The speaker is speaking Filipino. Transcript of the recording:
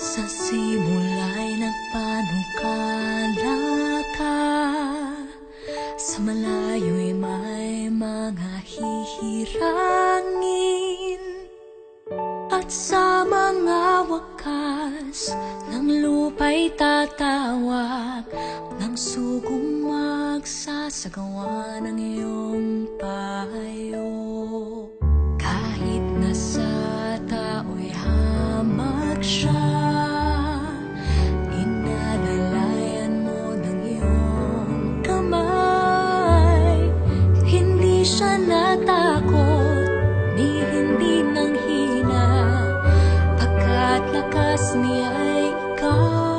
Sa simula'y nagpanukala ka Sa malayo'y may mga hihirangin. At sa mga wakas Ng lupa'y tatawag Ng sugong magsasagawa ng iyong payo. Di siya natakot, di hindi nang hina, pagkat lakas niya ay ikaw.